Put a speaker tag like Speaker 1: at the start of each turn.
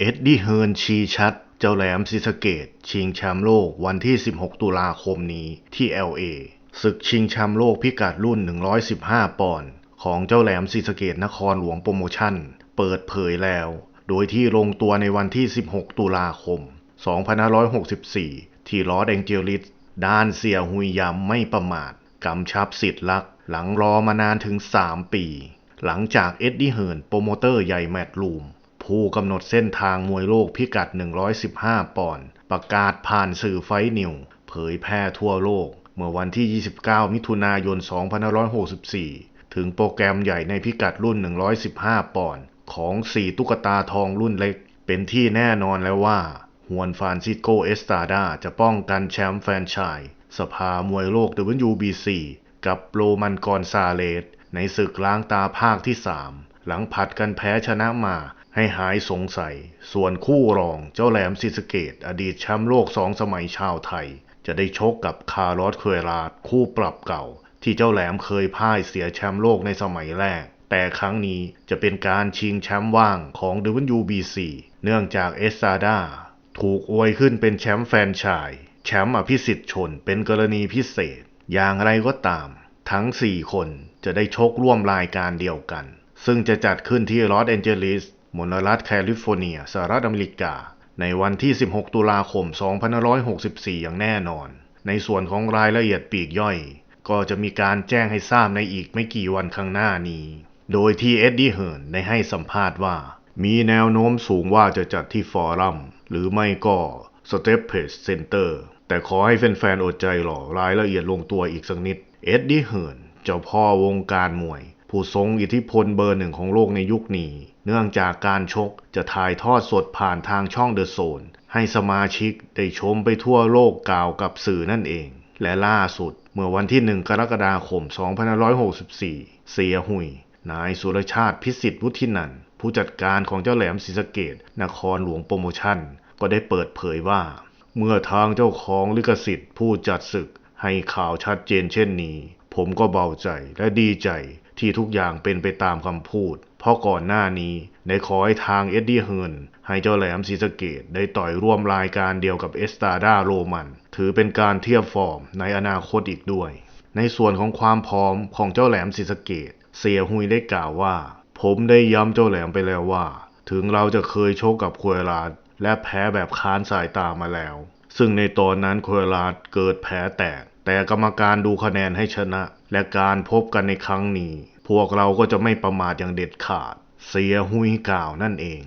Speaker 1: เอ็ดดี้เฮิร์นชี้ชัด เจ้าแหลมศรีสเกดชิงแชมป์โลกวันที่ 16 ตุลาคมนี้ที่ LA ศึกชิงแชมป์โลกพิกัดรุ่น 115 ปอนด์ของเจ้าแหลมศรีสเกดนครหลวงโปรโมชั่น เปิดเผยแล้ว โดยที่ลงตัวในวันที่ 16 ตุลาคม 2564 ที่ลอสแองเจลิสด้านเสียหุยยำไม่ประมาทกำชับสิทธิ์ลัก หลังรอมานานถึง 3 ปี หลังจากเอ็ดดี้เฮิร์นโปรโมเตอร์ใหญ่แมตต์ลูม ผู้กำหนดเส้นทางมวยโลกพิกัด 115 ปอนด์ประกาศผ่านสื่อไฟนิว เผยแพร่ทั่วโลก เมื่อวันที่ 29 มิถุนายน 2564 ถึงโปรแกรมใหญ่ในพิกัดรุ่น 115 ปอนด์ของ 4 ตุ๊กตาทองรุ่นเล็ก เป็นที่แน่นอนแล้วว่าฮวนฟานซิโกเอสตาดาจะป้องกันแชมป์แฟนชส์สภามวยโลก WBC กับโรมันกอนซาเลสในศึกล้างตาภาคที่ 3 หลังผัดกันแพ้ชนะมา ให้หายสงสัย ส่วนคู่รองเจ้าแหลมซิสเกต อดีตแชมป์โลกสองสมัยชาวไทย จะได้ชกกับคาร์ลอสเคเราดคู่ปรับเก่า ที่เจ้าแหลมเคยพ่ายเสียแชมป์โลกในสมัยแรก แต่ครั้งนี้จะเป็นการชิงแชมป์ว่างของ WBC เนื่องจากเอสซาดาถูกอวยขึ้นเป็นแชมป์แฟนชส์แชมป์อภิสิทธิ์ชนเป็นกรณีพิเศษ อย่างไรก็ตาม ทั้ง 4 คนจะได้ชกร่วมรายการเดียวกัน ซึ่งจะจัดขึ้นที่ลอสแอนเจลิส มณรัฐแคลิฟอร์เนียสหรัฐอเมริกา ในวันที่ 16 ตุลาคม 2564 อย่างแน่นอน ในส่วนของรายละเอียดปีกย่อย ก็จะมีการแจ้งให้ทราบในอีกไม่กี่วันข้างหน้านี้ โดยที่เอ็ดดี้เฮิร์นได้ให้สัมภาษณ์ว่า มีแนวโน้มสูงว่าจะจัดที่ฟอรัมหรือไม่ก็สเตปเพจเซ็นเตอร์แต่ขอให้แฟนๆอดใจรอรายละเอียดลงตัวอีกสักนิด เอ็ดดี้เฮิร์นเจ้าพ่อวงการมวย ผู้ทรงอิทธิพลเบอร์หนึ่งของโลกในยุคนี้ เนื่องจากการชกจะถ่ายทอดสดผ่านทางช่องเดอะโซน ให้สมาชิกได้ชมไปทั่วโลกกล่าวกับสื่อนั่นเอง และล่าสุด เมื่อวันที่ 1 กรกฎาคม 2564 เสียหุย นายสุรชาติพิสิทธิ์วุฒินันผู้จัดการของเจ้าแหลมศรีสะเกดนครหลวงโปรโมชั่น ก็ได้เปิดเผยว่า เมื่อทางเจ้าของลิขสิทธิ์ผู้จัดศึกให้ข่าวชัดเจนเช่นนี้ ผมก็เบาใจและดีใจ ที่ทุกอย่างเป็นไปตามคำพูด เพราะก่อนหน้านี้ได้ขอให้ทางเอ็ดดี้เฮิร์นให้เจ้าแหลมศรีสะเกดได้ต่อยร่วมรายการเดียวกับเอสตาดาโรมัน ถือเป็นการเทียบฟอร์มในอนาคตอีกด้วย ในส่วนของความพร้อมของเจ้าแหลมศรีสะเกดเสียหุยได้กล่าวว่า ผมได้ย้ำเจ้าแหลมไปแล้วว่า ถึงเราจะเคยโชกกับคุยลาดและแพ้แบบค้านสายตามาแล้ว ซึ่งในตอนนั้นโคุยลาดเกิดแผลแตก แต่กรรมการดูคะแนนให้ชนะ และการพบกันในครั้งนี้ พวกเราก็จะไม่ประมาทอย่างเด็ดขาด เสียหุยกล่าวนั่นเอง